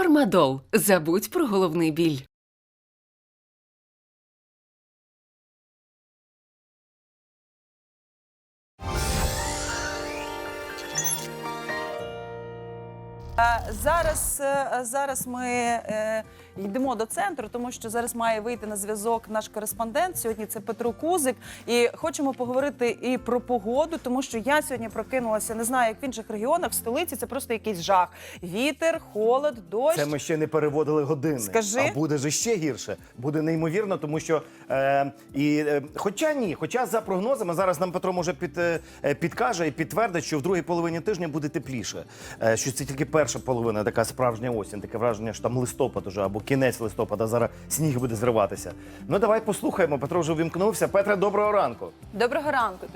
Фармадол. Забудь про головний біль. Зараз, е, зараз ми е, йдемо до центру, тому що зараз має вийти на зв'язок наш кореспондент. Сьогодні це Петро Кузик. І хочемо поговорити і про погоду, тому що я сьогодні прокинулася, не знаю, як в інших регіонах, в столиці це просто якийсь жах. Вітер, холод, дощ. Це ми ще не переводили години. Скажи. А буде ж ще гірше. Буде неймовірно, тому що е, і е, хоча ні, хоча за прогнозами зараз нам Петро може під, е, підкаже і підтвердить, що в другій половині тижня буде тепліше. Е, що це тільки перша половина, така справжня осінь, таке враження, що там листопад уже або кінець листопада. Зараз сніг буде зриватися. Ну давай послухаємо. Петро вже вімкнувся. Петре, доброго ранку. Доброго ранку.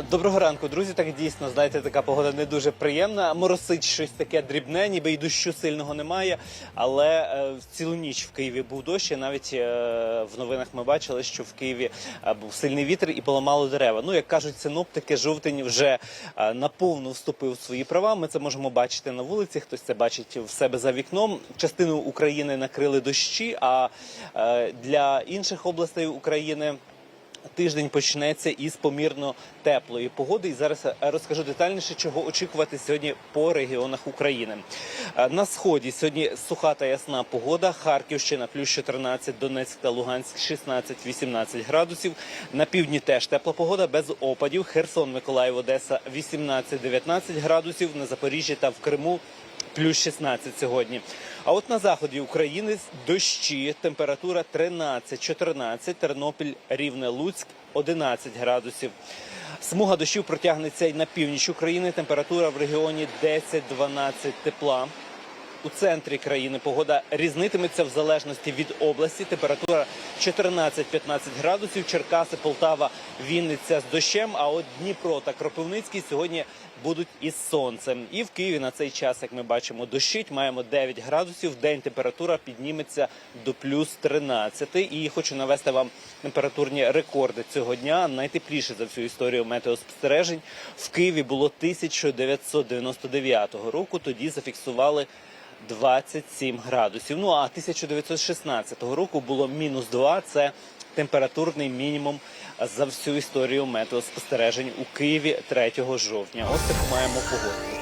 Доброго ранку, друзі. Так дійсно, знаєте, така погода не дуже приємна. Моросить щось таке дрібне, ніби й дощу сильного немає. Але е, цілу ніч в Києві був дощ. І навіть е, в новинах ми бачили, що в Києві е, був сильний вітер і поламало дерева. Ну, як кажуть синоптики, жовтень вже е, наповну вступив в свої права. Ми це можемо бачити на вулиці. Хтось це бачить в себе за вікном. Частину України накрили дощі. А е, для інших областей України. Тиждень почнеться із помірно теплої погоди. І зараз розкажу детальніше, чого очікувати сьогодні по регіонах України. Е, На сході сьогодні суха та ясна погода. Харківщина плюс 14, Донецьк та Луганськ 16-18 градусів. На півдні теж тепла погода без опадів. Херсон, Миколаїв, Одеса 18-19 градусів. На Запоріжжі та в Криму плюс 16 сьогодні. А от на заході України дощі, температура 13-14, Тернопіль, Рівне, Луцьк 11 градусів. Смуга дощів протягнеться й на північ України. Температура в регіоні 10-12 тепла. У центрі країни погода різнитиметься в залежності від області. Температура 14-15 градусів. Черкаси, Полтава, Вінниця з дощем. А от Дніпро та Кропивницький сьогодні будуть із сонцем. І в Києві на цей час, як ми бачимо, дощить. Маємо 9 градусів. В день температура підніметься до плюс 13. І хочу навести вам температурні рекорди цього дня. Найтепліше за всю історію метеоспостережень в Києві було 1999 року. Тоді зафіксували 27 градусів. Ну а 1916 року було мінус 2. Це температурний мінімум за всю історію метеоспостережень у Києві 3 жовтня. Ось таку маємо погоду.